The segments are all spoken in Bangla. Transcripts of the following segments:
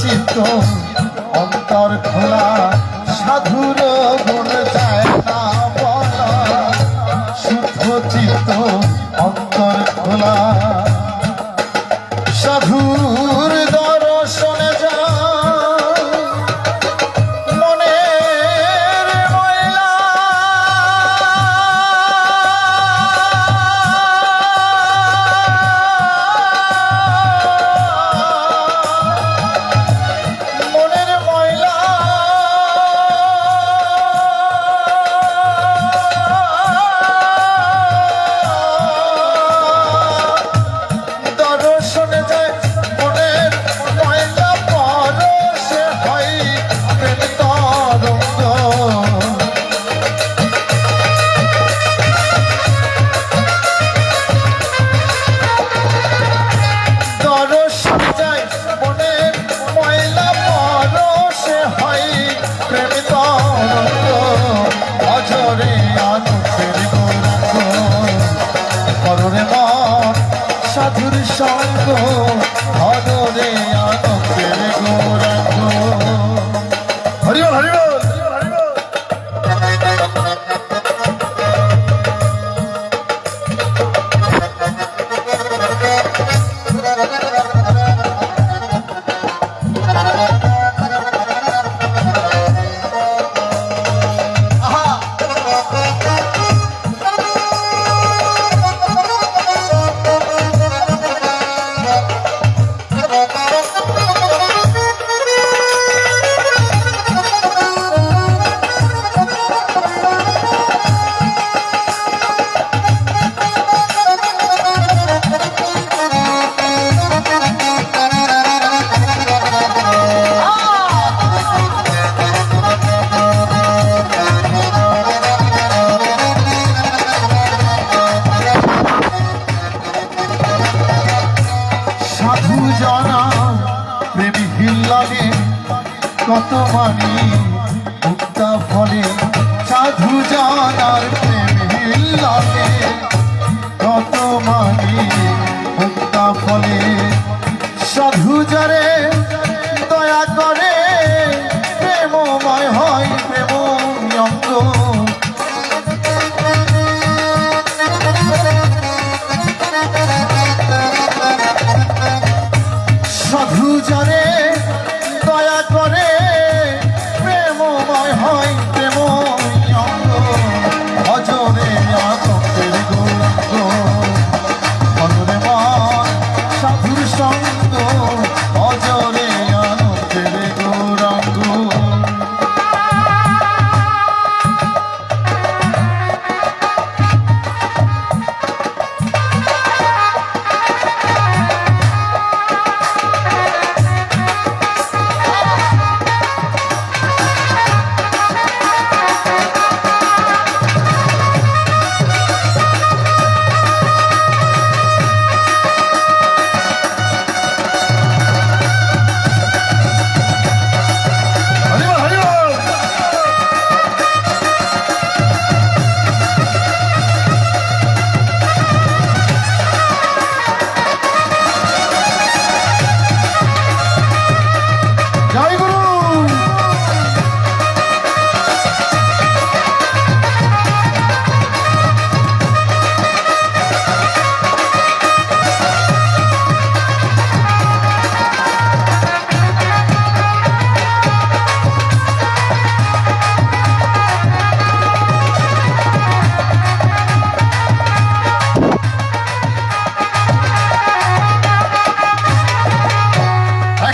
চিত্ত অন্তর খোলা সাধুরা মিলনে কত মানে মুক্তা ফলে সাধু জানার প্রেম মিলনে কত মানে মুক্তা ফলে সাধু যারে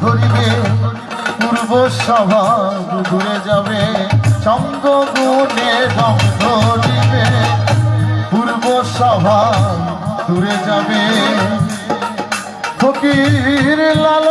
ধরিবে, পূর্ব স্বভাব ঘুরে যাবে। সঙ্গ গুণে দম ধরিবে, পূর্ব স্বভাব দূরে যাবে। ফকির লাল